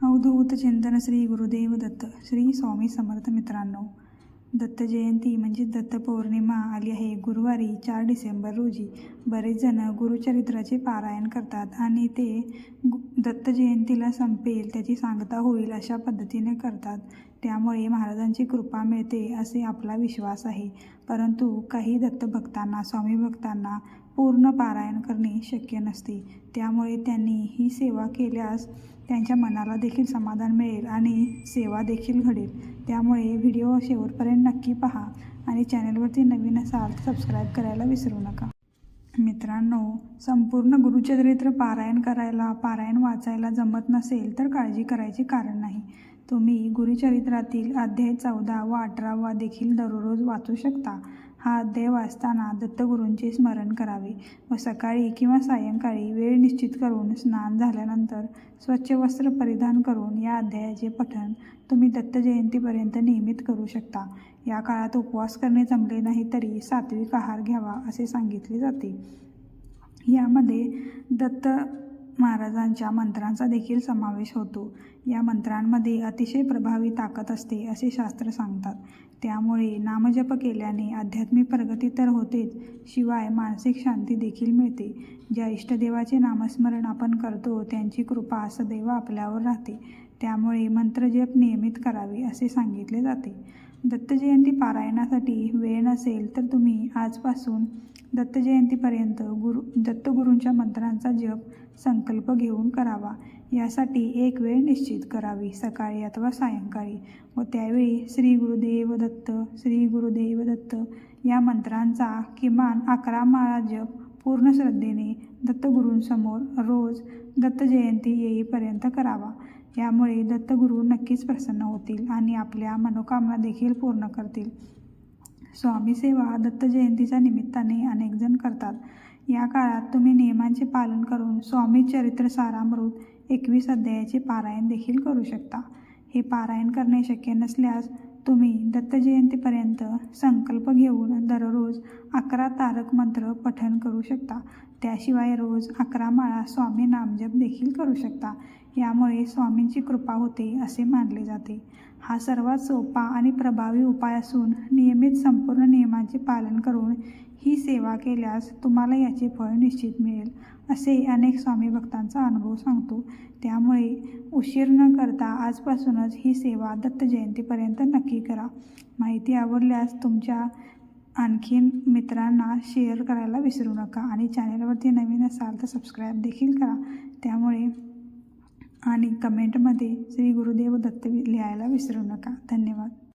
अवधूत चिंतन श्री गुरुदेव दत्त श्री स्वामी समर्थ मित्रांनो दत्त जयंती म्हणजे दत्त पौर्णिमा आली आहे गुरुवारी चार डिसेंबर रोजी बरेच जण गुरुचरित्राचे पारायण करतात आणि ते गु दत्त जयंतीला संपेल त्याची सांगता होईल अशा पद्धतीने करतात. त्यामुळे महाराजांची कृपा मिळते असे आपला विश्वास आहे. परंतु काही दत्तभक्तांना स्वामी भक्तांना पूर्ण पारायण करणे शक्य नसते. त्यामुळे त्यांनी ही सेवा केल्यास त्यांच्या मनाला देखील समाधान मिळेल आणि सेवा देखील घडेल. त्यामुळे व्हिडिओ शेवटपर्यंत नक्की पहा आणि चॅनलवरती नवीन असाल सबस्क्राईब करायला विसरू नका. मित्रांनो संपूर्ण गुरुचरित्र पारायण करायला पारायण वाचायला जमत नसेल तर काळजी करायचे कारण नाही. तुम्ही गुरुचरित्रातील अध्याय चौदा व अठरावा देखील दररोज वाचू शकता. हा अध्याय वाचताना दत्तगुरूंचे स्मरण करावे व सकाळी किंवा सायंकाळी वेळ निश्चित करून स्नान झाल्यानंतर स्वच्छ वस्त्र परिधान करून या अध्यायाचे पठण तुम्ही दत्त जयंतीपर्यंत नियमित करू शकता. या काळात उपवास करणे जमले नाही तरी सात्विक आहार घ्यावा असे सांगितले जाते. यामध्ये दत्त महाराजांच्या मंत्रांचा देखील समावेश होतो. या मंत्रांमध्ये अतिशय प्रभावी ताकद असते असे शास्त्र सांगतात. त्यामुळे नामजप केल्याने आध्यात्मिक प्रगती तर होतेच शिवाय मानसिक शांती देखील मिळते. ज्या इष्टदेवाचे नामस्मरण आपण करतो त्यांची कृपा सदैव आपल्यावर राहते. त्यामुळे मंत्रजप नियमित करावे असे सांगितले जाते. दत्तजयंती पारायणासाठी वेळ नसेल तर तुम्ही आजपासून दत्तजयंतीपर्यंत गुरु दत्तगुरूंच्या मंत्रांचा जप संकल्प घेऊन करावा. यासाठी एक वेळ निश्चित करावी सकाळी अथवा सायंकाळी व त्यावेळी श्री गुरुदेव दत्त श्री गुरुदेव दत्त या मंत्रांचा किमान अकरा माळा जप पूर्ण श्रद्धेने दत्तगुरूंसमोर रोज दत्तजयंती येईपर्यंत करावा. यामुळे दत्तगुरू नक्कीच प्रसन्न होतील आणि आपल्या मनोकामना देखील पूर्ण करतील. स्वामी सेवा दत्त जयंतीच्या निमित्ताने अनेकजण करतात. या काळात तुम्ही नियमांचे पालन करून स्वामी चरित्र सारामृत एकवीस अध्यायाचे पारायण देखील करू शकता. हे पारायण करणे शक्य नसल्यास तुम्ही दत्तजयंतीपर्यंत संकल्प घेऊन दररोज अकरा तारक मंत्र पठण करू शकता. त्याशिवाय रोज अकरा माळा स्वामी नामजप देखील करू शकता. यामुळे स्वामींची कृपा होते असे मानले जाते. हा सर्वात सोपा आणि प्रभावी उपाय असून नियमित संपूर्ण नियमांचे पालन करून ही सेवा केल्यास तुम्हाला याचे फळ निश्चित मिळेल असे अनेक स्वामी भक्तांचा अनुभव सांगतो. त्यामुळे उशीर न करता आजपासूनच ही सेवा दत्त जयंतीपर्यंत नक्की करा. माहिती आवडल्यास तुमच्या आणखीन मित्रांना शेअर करायला विसरू नका आणि चॅनलवरती नवीन असाल तर सबस्क्राईब देखील करा. त्यामुळे आणि कमेंटमध्ये श्री गुरुदेव दत्त लिहायला विसरू नका. धन्यवाद.